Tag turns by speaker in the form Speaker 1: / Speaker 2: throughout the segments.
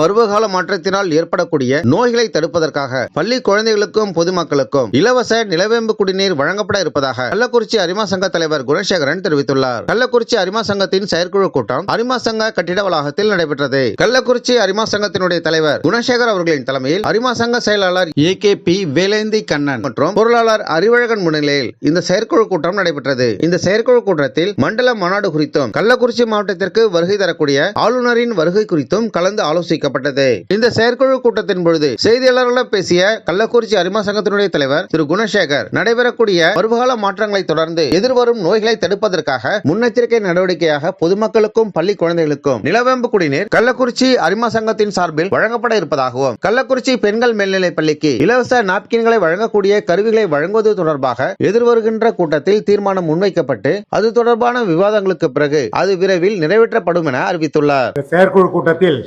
Speaker 1: பருவகால மாற்றத்தினால் ஏற்படக்கூடிய நோய்களை தடுப்பதற்காக பள்ளி குழந்தைகளுக்கும் பொதுமக்களுக்கும் இலவச நிலவேம்பு குடிநீர் வழங்கப்பட இருப்பதாக கள்ளக்குறிச்சி அரிமா சங்க தலைவர் குணசேகரன் தெரிவித்துள்ளார். கள்ளக்குறிச்சி அரிமா சங்கத்தின் செயற்குழு கூட்டம் அரிமா சங்க கட்டிட வளாகத்தில் நடைபெற்றது. கள்ளக்குறிச்சி அரிமா சங்கத்தினுடைய தலைவர் குணசேகர் அவர்களின் தலைமையில் அரிமா சங்க செயலாளர் A K P Velendhi Kannan மற்றும் பொருளாளர் அறிவழகன் முன்னிலையில் இந்த செயற்குழு கூட்டம் நடைபெற்றது. இந்த செயற்குழு கூட்டத்தில் மண்டல மாநாடு குறித்தும் கள்ளக்குறிச்சி மாவட்டத்திற்கு வருகை தரக்கூடிய ஆளுநரின் வருகை குறித்தும் கலந்து ஆலோசிக்க ஆலோசிக்கப்பட்டது இந்த செயற்குழு கூட்டத்தின் பொழுது செய்தியாளர்களிடம் பேசிய கள்ளக்குறிச்சி அரிமா சங்கத்தினுடைய தலைவர் திரு குணசேகர் நடைபெறக்கூடிய பருவகால மாற்றங்களை தொடர்ந்து எதிர்வரும் நோய்களை தடுப்பதற்காக முன்னெச்சரிக்கை நடவடிக்கையாக பொதுமக்களுக்கும் பள்ளி குழந்தைகளுக்கும் நிலவேம்பு குடிநீர் கள்ளக்குறிச்சி அரிமா சங்கத்தின் சார்பில் வழங்கப்பட இருப்பதாகவும் கள்ளக்குறிச்சி பெண்கள் மேல்நிலைப் பள்ளிக்கு இலவச நாப்கின்களை வழங்கக்கூடிய கருவிகளை வழங்குவது தொடர்பாக எதிர்வருகின்ற கூட்டத்தில் தீர்மானம் முன்வைக்கப்பட்டு அது தொடர்பான விவாதங்களுக்கு பிறகு அது விரைவில் நிறைவேற்றப்படும் என அறிவித்துள்ளார்.
Speaker 2: செயற்குழு கூட்டத்தில்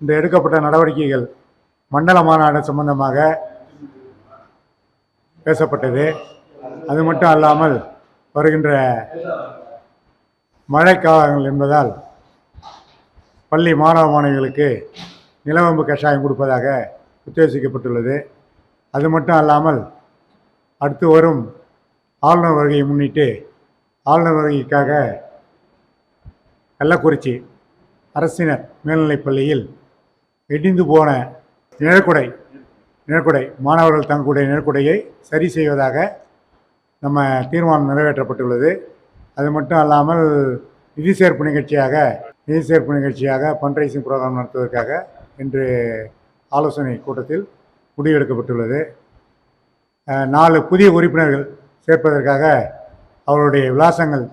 Speaker 2: இந்த எடுக்கப்பட்ட நடவடிக்கைகள் மண்டல மாநாடு சம்பந்தமாக பேசப்பட்டது. அது மட்டும் அல்லாமல் வருகின்ற மழைக்காலங்கள் என்பதால் பள்ளி மாணவ மாணவிகளுக்கு நிலவம்பு கஷாயம் கொடுப்பதாக உத்தேசிக்கப்பட்டுள்ளது. அது மட்டும் அல்லாமல் அடுத்து வரும் ஆளுநர் வருகையை முன்னிட்டு ஆளுநர் வருகைக்காக கள்ளக்குறிச்சி அரசினர் மேல்நிலைப் பள்ளியில் இடிந்து போன நிழற்குடை நிழற்குடை மாணவர்கள் தங்கக்கூடிய நிழற்குடையை சரி செய்வதாக நம்ம தீர்மானம் நிறைவேற்றப்பட்டுள்ளது. அது மட்டும் அல்லாமல் நிதி சேர்ப்பு நிகழ்ச்சியாக நிதி சேர்ப்பு நிகழ்ச்சியாக ஃபண்ட்ரைசிங் ப்ரோக்ராம் நடத்துவதற்காக இன்று ஆலோசனை கூட்டத்தில் முடிவெடுக்கப்பட்டுள்ளது. எடுக்கப்பட்டுள்ளது நாலு புதிய உறுப்பினர்கள் சேர்ப்பதற்காக அவருடைய விலாசங்கள்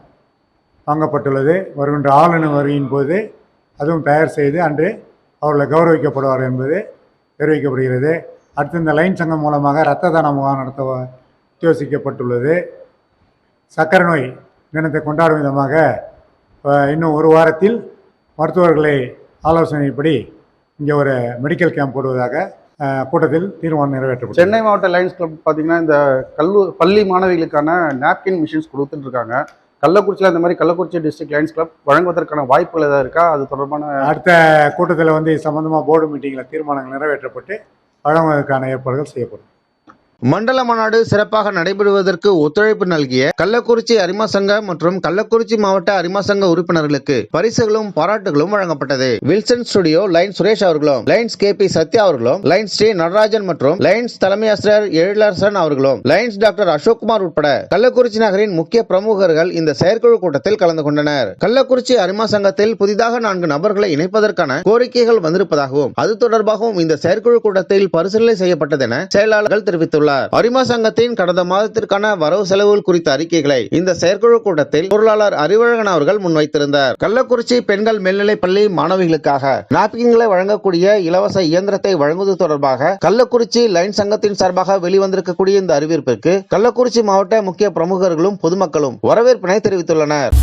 Speaker 2: வாங்கப்பட்டுள்ளது. வருகின்ற ஆளுநர் வருகின் போது அதுவும் தயார் செய்து அன்று அவர்களை கௌரவிக்கப்படுவார் என்பது தெரிவிக்கப்படுகிறது. அடுத்து இந்த லைன் சங்கம் மூலமாக இரத்த தான முகாம் நடத்த யோசிக்கப்பட்டுள்ளது சக்கரை நோய் தினத்தை கொண்டாடும் விதமாக இன்னும் ஒரு வாரத்தில் மருத்துவர்களை ஆலோசனைப்படி இங்கே ஒரு மெடிக்கல் கேம்ப் போடுவதாக கூட்டத்தில் தீர்மானம் நிறைவேற்றப்பட்டது.
Speaker 3: சென்னை மாவட்ட லைன்ஸ் கிளப் பார்த்தீங்கன்னா இந்த கல்லூ பள்ளி மாணவிகளுக்கான நாப்கின் மிஷின்ஸ் கொடுத்துட்டு இருக்காங்க. கள்ளக்குறிச்சியில் இந்த மாதிரி கள்ளக்குறிச்சி டிஸ்ட்ரிக்ட் லைன்ஸ் கிளப் வழங்குவதற்கான வாய்ப்புகள் ஏதாவது இருக்கா? அது தொடர்பான
Speaker 2: அடுத்த கூட்டத்தில் வந்து இது சம்பந்தமாக போர்டு மீட்டிங்கில் தீர்மானங்கள் நிறைவேற்றப்பட்டு வழங்குவதற்கான ஏற்பாடுகள் செய்யப்படும்.
Speaker 1: மண்டல மாநாடு சிறப்பாக நடைபெறுவதற்கு ஒத்துழைப்பு நல்கிய கள்ளக்குறிச்சி அரிமா சங்க மற்றும் கள்ளக்குறிச்சி மாவட்ட அரிமா சங்க உறுப்பினர்களுக்கு பரிசுகளும் பாராட்டுகளும் வழங்கப்பட்டது. வில்சன் ஸ்டுடியோ லைன் சுரேஷ் அவர்களும் லைன்ஸ் கே பி சத்யா அவர்களும் லைன்ஸ் ஸ்ரீ நடராஜன் மற்றும் லைன்ஸ் தலைமை ஆசிரியர் எழிலரசன் அவர்களும் லைன்ஸ் டாக்டர் அசோக்குமார் உட்பட கள்ளக்குறிச்சி நகரின் முக்கிய பிரமுகர்கள் இந்த செயற்குழு கூட்டத்தில் கலந்து கொண்டனர். கள்ளக்குறிச்சி அரிமா சங்கத்தில் புதிதாக நான்கு நபர்களை இணைப்பதற்கான கோரிக்கைகள் வந்திருப்பதாகவும் அது தொடர்பாகவும் இந்த செயற்குழு கூட்டத்தில் பரிசீலனை செய்யப்பட்டதென செயலாளர்கள் தெரிவித்துள்ளார் அரிமா சங்கத்தின் கடந்த மாதத்திற்கான வரவு செலவுகள் குறித்த அறிக்கைகளை இந்த செயற்குழு கூட்டத்தில் பொருளாளர் அறிவழகன் அவர்கள் முன்வைத்திருந்தார். கள்ளக்குறிச்சி பெண்கள் மேல்நிலைப் பள்ளி மாணவிகளுக்காக நாப்கின்களை வழங்கக்கூடிய இலவச இயந்திரத்தை வழங்குவது தொடர்பாக கள்ளக்குறிச்சி லைன் சங்கத்தின் சார்பாக வெளிவந்திருக்கக்கூடிய இந்த அறிவிப்பிற்கு கள்ளக்குறிச்சி மாவட்ட முக்கிய பிரமுகர்களும் பொதுமக்களும் வரவேற்பினை தெரிவித்துள்ளனர்.